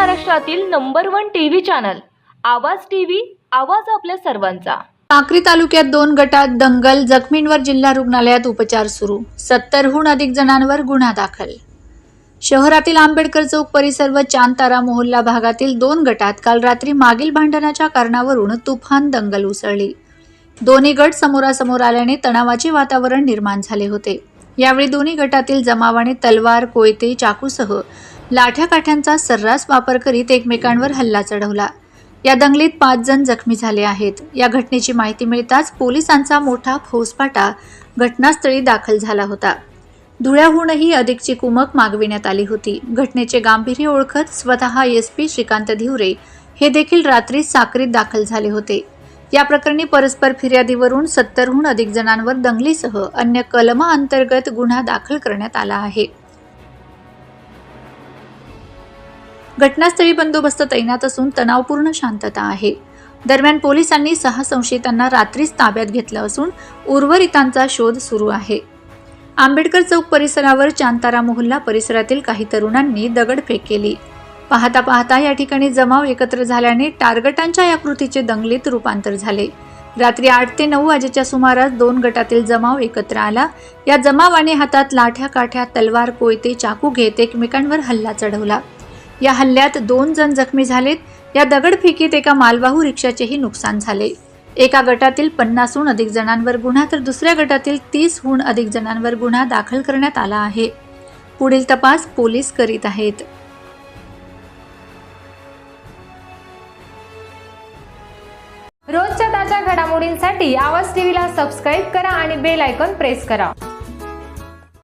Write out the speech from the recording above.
महाराष्ट्रातील number one TV channel Awaaz TV Awaaz आपल्या सर्वांचा. साक्री तालुक्यात दोन गटात दंगल जखमींवर जिल्हा रुग्णालयात उपचार सुरू सत्तरहून अधिक जणांवर गुन्हा दाखल. शहरातील आंबेडकर चौक परिसर व चांदतारा मोहल्ला भागातील दोन गटात काल रात्री मागील भांडणाच्या कारणावरून तुफान दंगल उसळली. दोन्ही गट समोरासमोर आल्याने तणावाचे वातावरण निर्माण झाले होते. यावेळी दोन्ही गटातील जमावाने तलवार कोयते चाकूसह लाठ्या काठ्यांचा सर्रास वापर करीत एकमेकांवर हल्ला चढवला. या दंगलीत पाच जण जखमी झाले आहेत. या घटनेची माहिती मिळताच पोलिसांचा मोठा फौजफाटा घटनास्थळी दाखल झाला होता. धुळ्याहूनही अधिकची कुमक मागविण्यात आली होती. घटनेचे गांभीर्य ओळखत स्वतः एस पी श्रीकांत धिवरे हे देखील रात्री साक्रीत दाखल झाले होते. या प्रकरणी परस्पर फिर्यादीवरून सत्तरहून अधिक जणांवर दंगलीसह अन्य कलमा अंतर्गत गुन्हा दाखल करण्यात आला आहे. घटनास्थळी बंदोबस्त तैनात असून तणावपूर्ण शांतता आहे. दरम्यान पोलिसांनी सहा संशयितांना रात्रीच ताब्यात घेतलं असून उर्वरितांचा शोध सुरू आहे. आंबेडकर चौक परिसरावर चांतारा मोहल्ला परिसरातील काही तरुणांनी दगडफेक केली. पाहता पाहता या ठिकाणी जमाव एकत्र झाल्याने टार्गटांच्या या कृतीचे दंगलीत रूपांतर झाले. रात्री आठ ते नऊ वाजेच्या सुमारास दोन गटातील जमाव एकत्र आला. या जमावाने हातात लाठ्या काठ्या तलवार कोयते चाकू घेत एकमेकांवर हल्ला चढवला. या हल्ल्यात दोन जण जखमी झालेत. या दगडफेकीत एका मालवाहू रिक्षाचेही नुकसान झाले. एका गटातील पन्नासहून अधिक जणांवर गुन्हा तर दुसऱ्या गटातील तीसहून अधिक जणांवर गुन्हा दाखल करण्यात आला आहे. पुढील तपास पोलीस करीत आहेत. रोजच्या घडामोडींसाठी आवाज टीव्हीला सबस्क्राईब करा आणि बेल आयकॉन प्रेस करा.